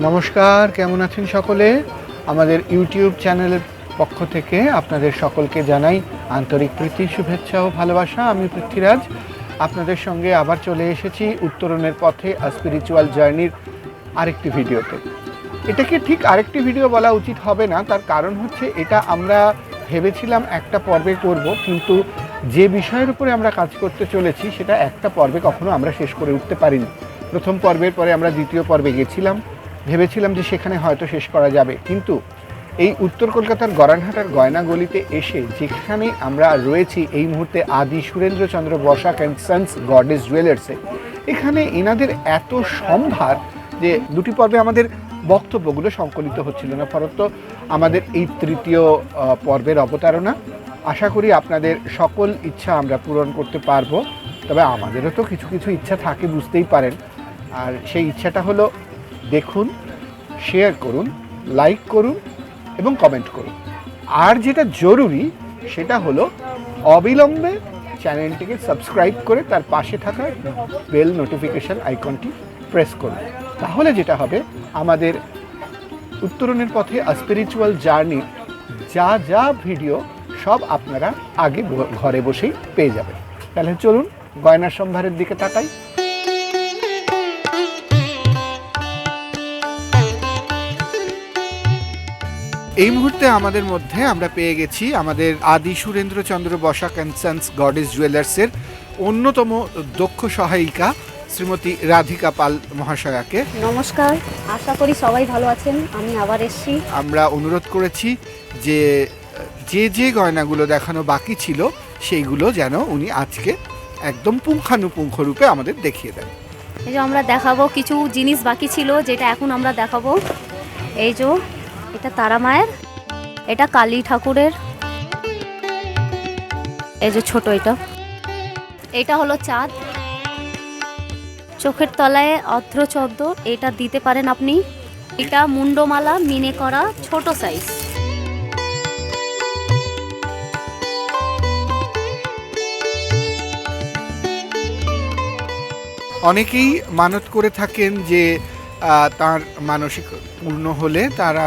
নমস্কার কেমন আছেন সকলে? আমাদের ইউটিউব চ্যানেলের পক্ষ থেকে আপনাদের সকলকে জানাই আন্তরিক প্রীতি, শুভেচ্ছা ও ভালোবাসা। আমি পৃথ্বীরাজ। আপনাদের সঙ্গে আবার চলে এসেছি উত্তরণের পথে স্পিরিচুয়াল জার্নির আরেকটি ভিডিওতে। এটাকে ঠিক আরেকটি ভিডিও বলা উচিত হবে না, তার কারণ হচ্ছে এটা আমরা ভেবেছিলাম একটা পর্বে করব, কিন্তু যে বিষয়ের উপরে আমরা কাজ করতে চলেছি, সেটা একটা পর্বে কখনো আমরা শেষ করে উঠতে পারিনি। প্রথম পর্বের পরে আমরা দ্বিতীয় পর্বে গেছিলাম। ভেবেছিলাম যে সেখানে হয়তো শেষ করা যাবে। কিন্তু এই উত্তর কলকাতার গরানহাটার গয়নাগলিতে এসে যেখানে আমরা রয়েছি এই মুহূর্তে Adi Surendrachandra Basak and Sons Goddess জুয়েলার্সে এখানে এনাদের এত সম্ভার যে দুটি পর্বে আমাদের বক্তব্যগুলো সংকলিত হচ্ছিল না, ফলত আমাদের এই তৃতীয় পর্বের অবতারণা। আশা করি আপনাদের সকল ইচ্ছা আমরা পূরণ করতে পারব, তবে আমাদেরও তো কিছু কিছু ইচ্ছা থাকে, বুঝতেই পারেন। আর সেই ইচ্ছাটা হলো দেখুন শেয়ার করুন লাইক করুন এবং কমেন্ট করুন। আর যেটা জরুরি, সেটা হলো অবিলম্বে চ্যানেলটিকে সাবস্ক্রাইব করে তার পাশে থাকা বেল নোটিফিকেশন আইকনটি প্রেস করুন। তাহলে যেটা হবে, আমাদের উত্তরণের পথে স্পিরিচুয়াল জার্নি যা যা ভিডিও সব আপনারা আগে ঘরে বসেই পেয়ে যাবেন। তাহলে চলুন, গয়নার সম্ভারের দিকে তাকাই। এই মুহূর্তে আমাদের মধ্যে আমরা পেয়ে গেছি আমাদের Adi Surendrachandra Basak and Sons Goddess জুয়েলার্সের অন্যতম দক্ষ সহায়িকা শ্রীমতী রাধিকা পাল মহাশয়াকে। নমস্কার আশা করি সবাই ভালো আছেন। আমি আবার এসেছি। আমরা অনুরোধ করেছি যে যে যে গয়নাগুলো দেখানো বাকি ছিল সেইগুলো যেন উনি আজকে একদম পুঙ্খানুপুঙ্খ রূপে আমাদের দেখিয়ে দেন। এই যে আমরা দেখাবো কিছু জিনিস বাকি ছিল যেটা এখন আমরা দেখাবো। এই যে এটা তারা মায়ের, এটা কালী ঠাকুরের। এই যে ছোট এটা। এটা হলো চাঁদ। চোখের তলায় অর্ধচদ্দ এটা দিতে পারেন আপনি। এটা মুন্ডমালা, মিনে করা, ছোট সাইজ অনেকেই মানত করে থাকেন যে তার মানসিক পূর্ণ হলে তারা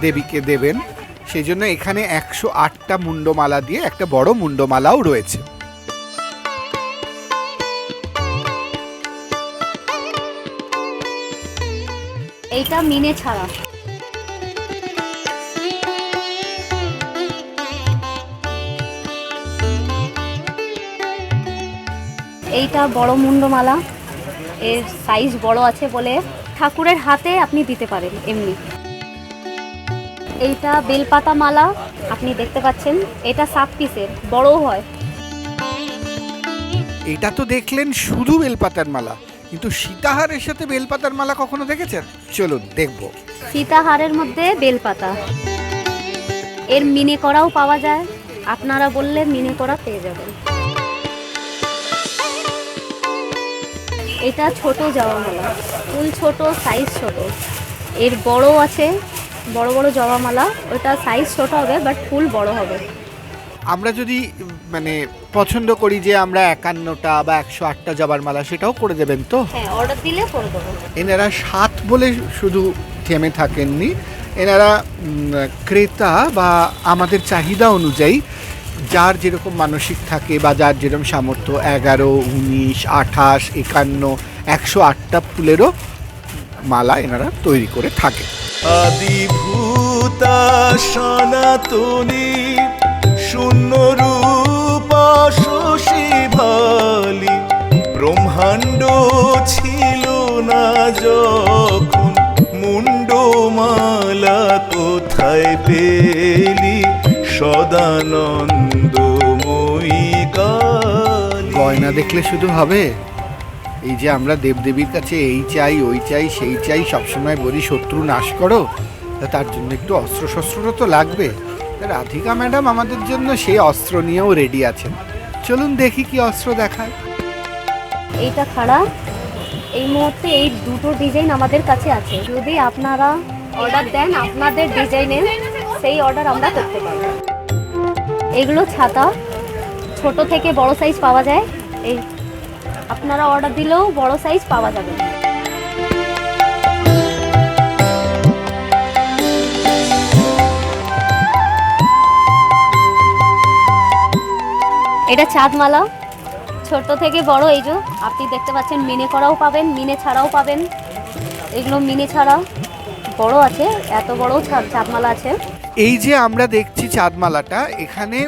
দেবীকে দেবেন। সেই জন্য এখানে একশো আটটা মুন্ডমালা দিয়ে একটা বড় মুন্ডমালাও রয়েছে। এইটা মিনে ছাড়া। এইটা বড় মুন্ডমালা এর সাইজ বড় আছে বলে ঠাকুরের হাতে আপনি দিতে পারেন এমনি। এইটা বেলপাতা মালা আপনি দেখতে পাচ্ছেন এটা সাত পিসের বড়ও হয়। এটা তো দেখলেন শুধু বেলপাতার মালা কিন্তু সীতাহারের সাথে বেলপাতার মালা কখনো দেখেছেন? চলুন দেখব। সীতাহারের মধ্যে বেলপাতা। এর মিনে করাও পাওয়া যায় আপনারা বললে মিনে করা পেয়ে যাবেন। এটা ছোট জবামালা ফুল ছোট সাইজ ছোট। এর বড় আছে বড় বড় জবামালা ওটা সাইজ ছোট হবে বাট ফুল বড় হবে। আমরা যদি মানে পছন্দ করি যে আমরা একান্নটা বা একশো আটটা জবার মালা সেটাও করে দেবেন তো? হ্যাঁ অর্ডার দিলে করে দেবো। এনারা সাত বলে শুধু থেমে থাকেননি। এনারা ক্রেতা বা আমাদের চাহিদা অনুযায়ী যার যেরকম মানসিক থাকে বা যার যেরকম সামর্থ্য এগারো উনিশ আঠাশ একান্ন একশো আটটা ফুলেরও মালা এনারা তৈরি করে থাকে। আদিভূতা সনাতনী শূন্য রূপ শশী ভালি ব্রহ্মাণ্ড ছিল না যখন মুন্ডমালা কোথায় পেলি সদানন্দময়ী কালী? গয়না দেখলে শুধু হবে? এই যে আমরা দেবদেবীর কাছে এই চাই, ওই চাই, সেই চাই, সবসময় বলি, শত্রু নাশ করো। তার জন্য একটু অস্ত্র শস্ত্রও তো লাগবে। রাধিকা ম্যাডাম আমাদের জন্য সেই অস্ত্র নিয়েও রেডি আছেন। চলুন দেখি কি অস্ত্র দেখায়। এইটা খারাপ এই মুহূর্তে এই দুটো ডিজাইন আমাদের কাছে আছে। যদি আপনারা অর্ডার দেন, আপনাদের ডিজাইনের সেই অর্ডার আমরা করতে পারব। এগুলো ছাতা, ছোট থেকে বড় সাইজ পাওয়া যায়। এই আপনারা অর্ডার দিলেও বড় সাইজ পাওয়া যাবে। এটা চাঁদমালা, ছোট থেকে বড় এই যে, আপনি দেখতে পাচ্ছেন, মিনে করাও পাবেন, মিনে ছাড়াও পাবেন। এগুলো মিনে ছাড়া বড় আছে, এত বড় চাঁদমালা আছে। এই যে আমরা দেখছি চাঁদমালাটা, এখানে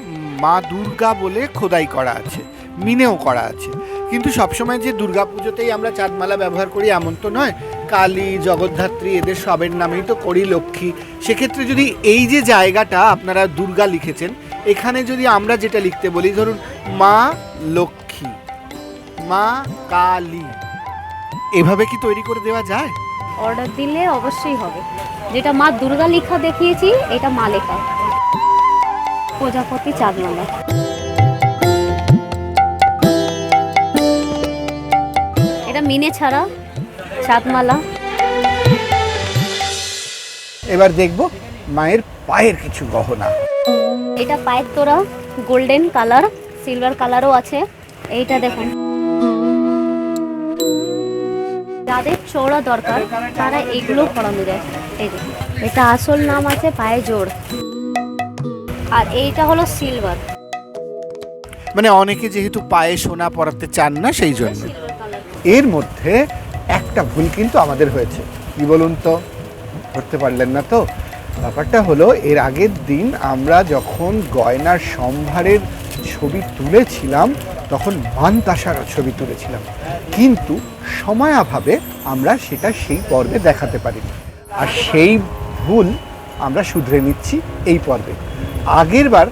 মা দুর্গা বলে খোদাই করা আছে, মিনেও করা আছে। কিন্তু সবসময় যে দুর্গা পুজোতেই আমরা চাঁদমালা ব্যবহার করি এমন তো নয়। কালী, জগদ্ধাত্রী এদের সবের নামেই তো করি লক্ষ্মী। সেক্ষেত্রে যদি এই যে জায়গাটা আপনারা দুর্গা লিখেছেন, এখানে যদি আমরা যেটা লিখতে বলি, ধরুন, মা লক্ষ্মী, মা কালী, এভাবে কি তৈরি করে দেওয়া যায়? অর্ডার দিলে অবশ্যই হবে। যেটা মা দুর্গা লেখা দেখিয়েছি, এটা মা লেখা। প্রজাপতি চাঁদমালা। মিনে ছাড়া চাঁদমালা। এবার দেখব মায়ের পায়ের কিছু গহনা। এটা পায়ের তোরা গোল্ডেন কালার সিলভার কালারও আছে। এইটা দেখুন। যাদের চৌড়া দরকার তারা এগুলো পরানো যায়। এই দেখুন এটা আসল নাম আছে পায়ে জোড়। আর এইটা হলো সিলভার। মানে অনেকে যেহেতু পায়ে সোনা পরাতে চান না সেই জন্য। এর মধ্যে একটা ভুল কিন্তু আমাদের হয়েছে। কি বলুন তো? করতে পারলেন না তো? ব্যাপারটা হলো, এর আগের দিন আমরা যখন গয়নার সম্ভারের ছবি তুলেছিলাম, তখন মানতাসার ছবি তুলেছিলাম। কিন্তু সময়াভাবে আমরা সেটা সেই পর্বে দেখাতে পারিনি। আর সেই ভুল আমরা শুধরে নিচ্ছি এই পর্বে। আগের বার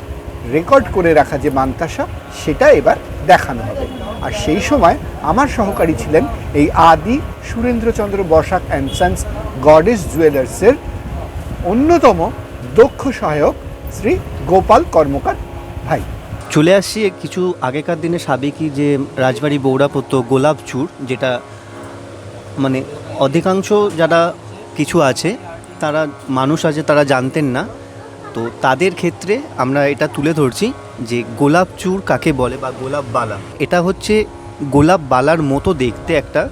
রেকর্ড করে রাখা যে মান্তাসা সেটা এবার দেখানো হবে। আর সেই সময় আমার সহকারী ছিলেন এই Adi Surendrachandra Basak and Sons Goddess জুয়েলার্সের অন্যতম দক্ষ সহায়ক শ্রী গোপাল কর্মকার ভাই। চলে আসছি কিছু আগেকার দিনে সাবেকি যে রাজবাড়ি বৌড়াপত্য গোলাপ যেটা মানে অধিকাংশ যারা কিছু আছে, তারা মানুষ আছে, তারা জানতেন না। তো তাদের ক্ষেত্রে আমরা এটা তুলে ধরছি যে গোলাপ চূড় কাকে বলে বা গোলাপ বালা। এটা হচ্ছে গোলাপ বালার মতো দেখতে একটা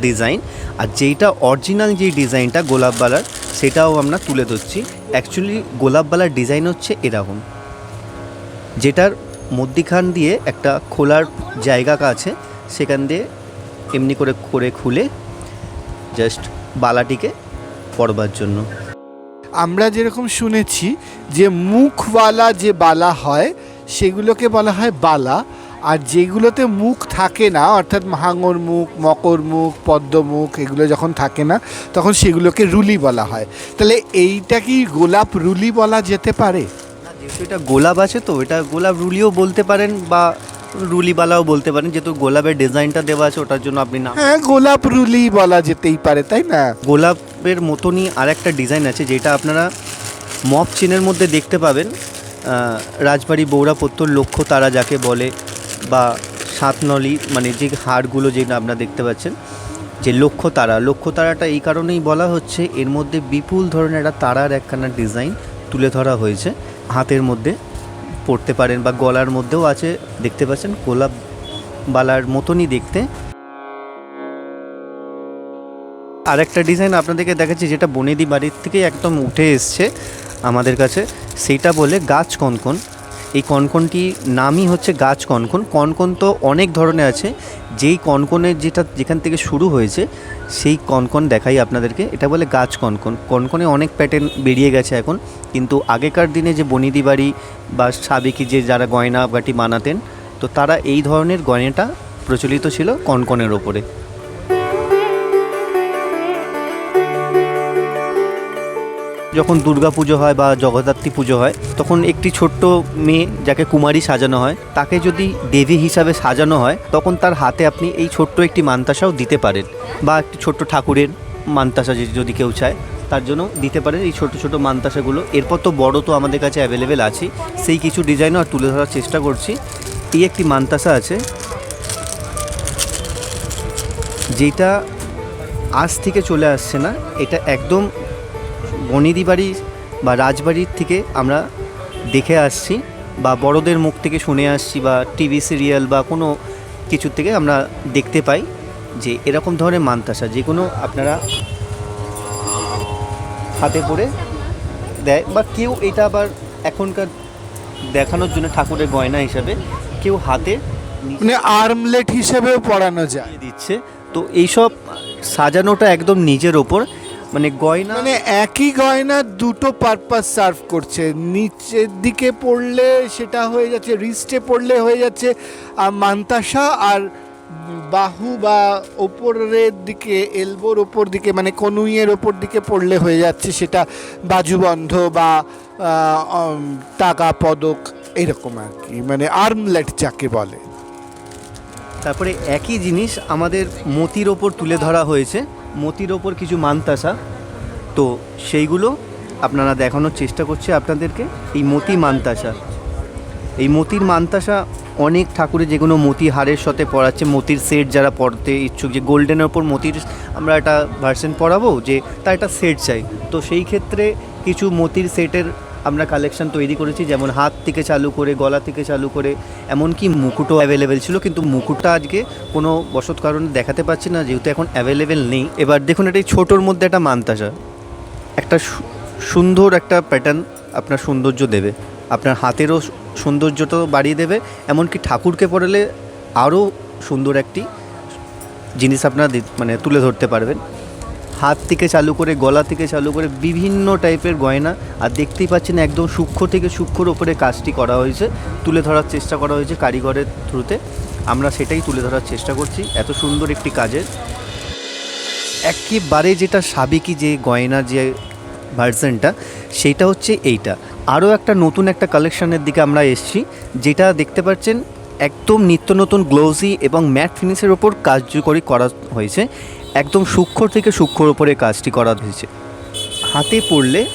ডিজাইন। আর যেইটা অরিজিনাল যে ডিজাইনটা গোলাপ বালার, সেটাও আমরা তুলে ধরছি। অ্যাকচুয়ালি গোলাপ বালার ডিজাইন হচ্ছে এরকম। যেটার মধ্যিখান দিয়ে একটা খোলার জায়গা আছে, সেখান দিয়ে এমনি করে করে খুলে জাস্ট বালাটিকে পরবার জন্য। আমরা যেরকম শুনেছি যে মুখওয়ালা যে বালা হয়, সেগুলোকে বলা হয় বালা। আর যেগুলোতে মুখ থাকে না, অর্থাৎ হাঙর মুখ, মকর মুখ, পদ্ম মুখ, এগুলো যখন থাকে না, তখন সেগুলোকে রুলি বলা হয়। তাহলে এইটা কি গোলাপ রুলি বলা যেতে পারে? যেহেতু এটা গোলাপ আছে তো, এটা গোলাপ রুলিও বলতে পারেন বা রুলিবালাও বলতে পারেন যেহেতু গোলাপের ডিজাইনটা দেওয়া আছে ওটার জন্য আপনি নাম হ্যাঁ গোলাপ রুলি বলা যেতেই পারে তাই না? গোলাপের মতনই আর একটা ডিজাইন আছে যেটা আপনারা মপ চেনের মধ্যে দেখতে পাবেন। রাজবাড়ি বৌড়াপত্তর লক্ষ্য তারা যাকে বলে বা সাতনলি মানে যে হাড়গুলো যেটা আপনারা দেখতে পাচ্ছেন যে লক্ষ্য তারা। লক্ষ্য তারাটা এই কারণেই বলা হচ্ছে এর মধ্যে বিপুল ধরনের একটা তারার একখানা ডিজাইন তুলে ধরা হয়েছে হাতের মধ্যে। পড়তে পারেন বা গলার মধ্যেও আছে, দেখতে পাচ্ছেন, গোলাপ বালার মতনই দেখতে। আর একটা ডিজাইন আপনাদেরকে দেখাচ্ছি, যেটা বনেদি বাড়ির থেকে একদম উঠে এসছে আমাদের কাছে সেইটা বলে গাছ কনকন। এই কনকনটি নামই হচ্ছে গাছ কনকন। কনকন তো অনেক ধরনের আছে। যেই কনকনের যেটা যেখান থেকে শুরু হয়েছে, সেই কনকন দেখাই আপনাদেরকে। এটা বলে গাছ কনকন। কনকনে অনেক প্যাটার্ন বেরিয়ে গেছে এখন। কিন্তু আগেকার দিনে যে বনিদি বাড়ি বা সাবেকি যে যারা গয়না বাটি বানাতেন, তো তারা এই ধরনের গয়নাটা প্রচলিত ছিল কনকনের ওপরে। যখন দুর্গা পুজো হয় বা জগদ্ধাত্রী পুজো হয়, তখন একটি ছোট্ট মেয়ে যাকে কুমারী সাজানো হয়, তাকে যদি দেবী হিসাবে সাজানো হয়, তখন তার হাতে আপনি এই ছোট্ট একটি মান্তাসাও দিতে পারেন। বা একটি ছোট্ট ঠাকুরের মান্তাসা যদি কেউ চায়, তার জন্য দিতে পারেন এই ছোট ছোট মানতাসাগুলো। এরপর তো বড় তো আমাদের কাছে অ্যাভেলেবেল আছে সেই কিছু ডিজাইনও আর তুলে ধরার চেষ্টা করছি। এই একটি মানতাসা আছে। যেটা আজ থেকে চলে আসছে না, এটা একদম বনিদি বাড়ি বা রাজবাড়ির থেকে আমরা দেখে আসছি বা বড়দের মুখ থেকে শুনে আসছি বা টিভি সিরিয়াল বা কোনো কিছু থেকে আমরা দেখতে পাই যে এরকম ধরনের মানতাসা যে কোনো আপনারা হাতে পরে দেয় বা কেউ এটা আবার এখনকার দেখানোর জন্য ঠাকুরের গয়না হিসাবে কেউ হাতে মানে আর্মলেট হিসেবেও পড়ানো যায়। দিচ্ছে। তো এইসব সাজানোটা একদম নিজের ওপর মানে গয়না মানে একই গয়না দুটো পারপাস সার্ভ করছে। নিচের দিকে পড়লে সেটা হয়ে যাচ্ছে রিস্টে পড়লে হয়ে যাচ্ছে আর মান্তাসা আর বাহু বা ওপরের দিকে এলবোর ওপর দিকে মানে কনুইয়ের ওপর দিকে পড়লে হয়ে যাচ্ছে সেটা বাজুবন্ধ বা টাকা পদক এরকম আর কি। মানে আর্মলেট যাকে বলে। তারপরে একই জিনিস আমাদের মতির ওপর তুলে ধরা হয়েছে। মতির ওপর কিছু মানতাসা। তো সেইগুলো আপনারা দেখানোর চেষ্টা করছে আপনাদেরকে। এই মতি মানতাসা। এই মতির মানতাসা অনেক ঠাকুরের যেগুলো মতি হারের সাথে পড়াচ্ছে, মতির সেট যারা পড়তে ইচ্ছুক, যে গোল্ডেনের ওপর মতির আমরা একটা ভার্সন পড়াবো যে তার একটা সেট চাই। তো সেই ক্ষেত্রে কিছু মতির সেটের আমরা কালেকশন তৈরি করেছি, যেমন হাত থেকে চালু করে, গলা থেকে চালু করে, এমনকি মুকুটও অ্যাভেলেবেল ছিল, কিন্তু মুকুটটা আজকে কোনো বসত কারণে দেখাতে পাচ্ছি না, যেহেতু এখন অ্যাভেলেবেল নেই। এবার দেখুন, এটা ছোটোর মধ্যে একটা মানতাসা। একটা সুন্দর একটা প্যাটার্ন আপনার সৌন্দর্য দেবে। আপনার হাতেরও সৌন্দর্যটাও বাড়িয়ে দেবে, এমনকি ঠাকুরকে পড়ালে আরও সুন্দর একটি জিনিস আপনারা মানে তুলে ধরতে পারবেন। হাত থেকে চালু করে, গলা থেকে চালু করে বিভিন্ন টাইপের গয়না। আর দেখতেই পাচ্ছেন একদম সূক্ষ্ম থেকে সূক্ষ্মর ওপরে কাজটি করা হয়েছে। তুলে ধরার চেষ্টা করা হয়েছে কারিগরের থ্রুতে। আমরা সেটাই তুলে ধরার চেষ্টা করছি। এত সুন্দর একটি কাজের। একেবারে যেটা সাবেকি যে গয়না, যে ভার্সনটা সেইটা হচ্ছে এইটা। আরও একটা নতুন একটা কালেকশানের দিকে আমরা এসেছি, যেটা দেখতে পাচ্ছেন একদম নিত্য নতুন গ্লোজি এবং ম্যাট ফিনিশের ওপর কার্যকরী করা হয়েছে। একদম সূক্ষ্ম থেকে সূক্ষ্মর ওপরে কাজটি করা হয়েছে। হাতে পড়লে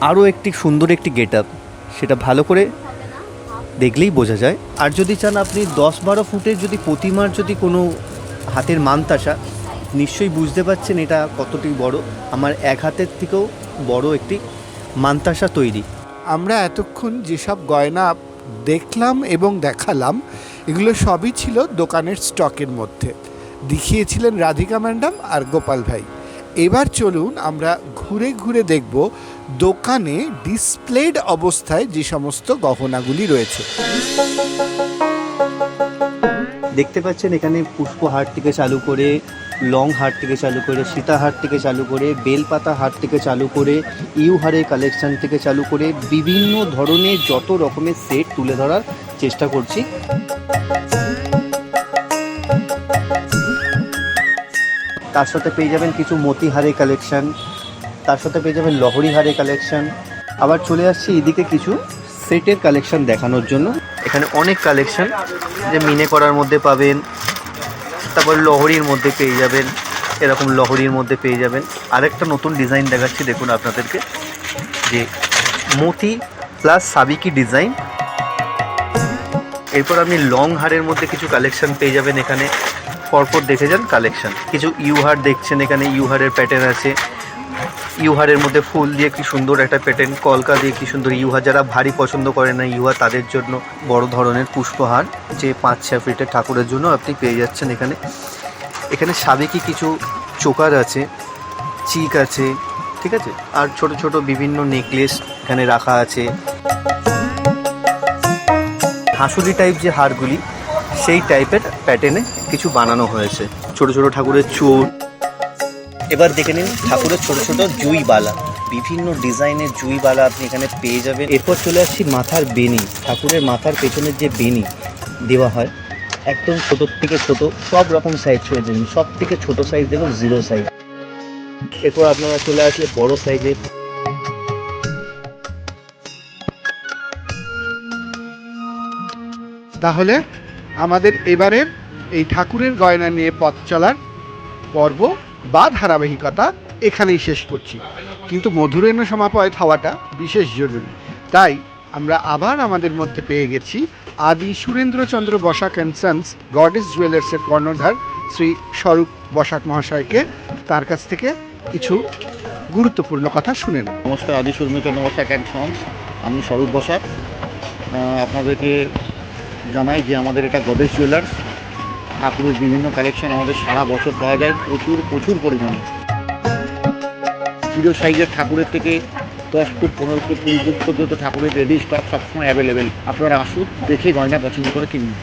আরও একটি সুন্দর একটি গেট আপ সেটা ভালো করে দেখলেই বোঝা যায়। আর যদি চান আপনি দশ বারো ফুটের যদি প্রতিমার যদি কোনো হাতের মানতাসা, নিশ্চয়ই বুঝতে পারছেন এটা কতটি বড়। আমার এক হাতের থেকেও বড় একটি মানতাসা তৈরি। আমরা এতক্ষণ যেসব গয়না দেখলাম এবং দেখালাম, এগুলো সবই ছিল দোকানের স্টকের মধ্যে। দেখিয়েছিলেন রাধিকা ম্যাডাম আর গোপাল ভাই। এবার চলুন আমরা ঘুরে ঘুরে দেখব দোকানে ডিসপ্লেড অবস্থায় যে সমস্ত গহনাগুলি রয়েছে। দেখতে পাচ্ছেন এখানে পুষ্পহাট থেকে চালু করে লং হাট থেকে চালু করে সীতাহার থেকে চালু করে, বেলপাতা হাট থেকে চালু করে ইউ ইউহারের কালেকশান থেকে চালু করে বিভিন্ন ধরনের যত রকমের সেট তুলে ধরার চেষ্টা করছি। তার সাথে পেয়ে যাবেন কিছু মতিহারের কালেকশান তার সাথে পেয়ে যাবেন লহরি হারের কালেকশন আবার চলে আসছি এদিকে কিছু সেটের কালেকশান দেখানোর জন্য। এখানে অনেক কালেকশান যে মিনে করার মধ্যে পাবেন। তারপর লহরির মধ্যে পেয়ে যাবেন, এরকম লহরির মধ্যে পেয়ে যাবেন। আরেকটা নতুন ডিজাইন দেখাচ্ছি, দেখুন আপনাদেরকে। যে মতি প্লাস সাবিকি ডিজাইন এরপর আপনি লং হারের মধ্যে কিছু কালেকশন পেয়ে যাবেন এখানে। পরপর দেখে যান কালেকশন কিছু ইউহার দেখছেন এখানে ইউহারের প্যাটার্ন আছে। ইউহারের মধ্যে ফুল দিয়ে কি সুন্দর একটা প্যাটার্ন কলকা দিয়ে কি সুন্দর। ইউহা যারা ভারী পছন্দ করে না, ইউহা তাদের জন্য বড় ধরনের পুষ্পহার যে পাঁচ ছ ফিটের ঠাকুরের জন্য আপনি পেয়ে যাচ্ছেন এখানে। এখানে সাবেকি কিছু চোকার আছে, চিক আছে, ঠিক আছে? আর ছোট ছোট বিভিন্ন নেকলেস এখানে রাখা আছে। হাঁসুলি টাইপ যে হারগুলি সেই টাইপের প্যাটার্নে কিছু বানানো হয়েছে। ছোট ছোট ঠাকুরের চোর এবার দেখে নিন ঠাকুরের ছোট ছোট জুই বালা। বিভিন্ন ডিজাইনের জুই বালা আপনি এখানে পেয়ে যাবেন। এরপর চলে আসছি মাথার বেনি ঠাকুরের মাথার পেছনের যে বেনি দেওয়া হয়, একদম ছোটোর থেকে ছোট, সব রকম সাইজ চলে যাবেন। সব থেকে ছোট সাইজ দেখুন জিরো সাইজ এরপর আপনারা চলে আসলে বড় সাইজের তাহলে আমাদের এবারের এই ঠাকুরের গয়না নিয়ে পথ চলার পর্ব বা ধারাবাহিকতা এখানেই শেষ করছি। কিন্তু মধুরেণ সমাপয় হওয়াটা বিশেষ জরুরি। তাই আমরা আবার আমাদের মধ্যে পেয়ে গেছি Adi Surendrachandra Basak and Sons Goddess জুয়েলার্সের কর্ণধার শ্রী স্বরূপ বসাক মহাশয়কে তার কাছ থেকে কিছু গুরুত্বপূর্ণ কথা শুনে নমস্কার, আদি সুরমিত নমস্কার ক্যান্ট সন্স আমি স্বরূপ বসাক। আপনাদেরকে জানাই যে আমাদের এটা গদেশ জুয়েলার্স ঠাকুরের বিভিন্ন কালেকশন আমাদের সারা বছর পাওয়া যায়। প্রচুর প্রচুর পরিমাণে। পুজো সাইজের ঠাকুরের থেকে দশ ফুট, পনেরো ফুট ফুট পর্যন্ত ঠাকুরের রেডি স্টক সবসময় অ্যাভেলেবেল আপনারা আসুন, দেখে গয়না পছন্দ করে কিনুন।